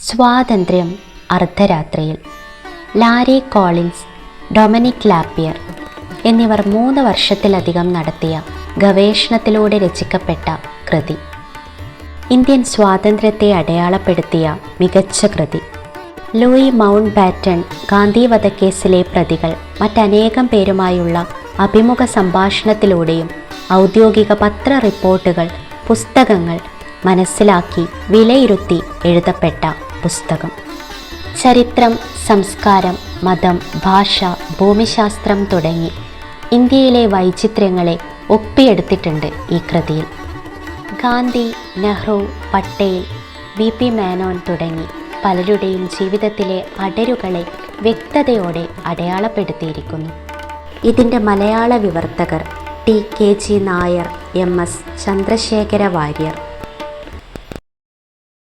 സ്വാതന്ത്ര്യം അർദ്ധരാത്രിയിൽ. Larry Collins Dominic Lapierre എന്നിവർ മൂന്ന് വർഷത്തിലധികം നടത്തിയ ഗവേഷണത്തിലൂടെ രചിക്കപ്പെട്ട കൃതി. ഇന്ത്യൻ സ്വാതന്ത്ര്യത്തെ അടയാളപ്പെടുത്തിയ മികച്ച കൃതി. ലൂയി മൗണ്ട് ബാറ്റൺ ഗാന്ധി വധക്കേസിലെ പ്രതികൾ മറ്റനേകം പേരുമായുള്ള അഭിമുഖ സംഭാഷണത്തിലൂടെയും ഔദ്യോഗിക പത്ര റിപ്പോർട്ടുകൾ പുസ്തകങ്ങൾ മനസ്സിലാക്കി വിലയിരുത്തി എഴുതപ്പെട്ട പുസ്തകം. ചരിത്രം സംസ്കാരം മതം ഭാഷ ഭൂമിശാസ്ത്രം തുടങ്ങി ഇന്ത്യയിലെ വൈചിത്ര്യങ്ങളെ ഒപ്പിയെടുത്തിട്ടുണ്ട് ഈ കൃതിയിൽ. ഗാന്ധി നെഹ്റു പട്ടേൽ വി പി മേനോൻ തുടങ്ങി പലരുടെയും ജീവിതത്തിലെ അടരുകളെ വ്യക്തതയോടെ അടയാളപ്പെടുത്തിയിരിക്കുന്നു. ഇതിന്റെ മലയാള വിവർത്തകർ T K G Nair M S Chandrasekhara Warrier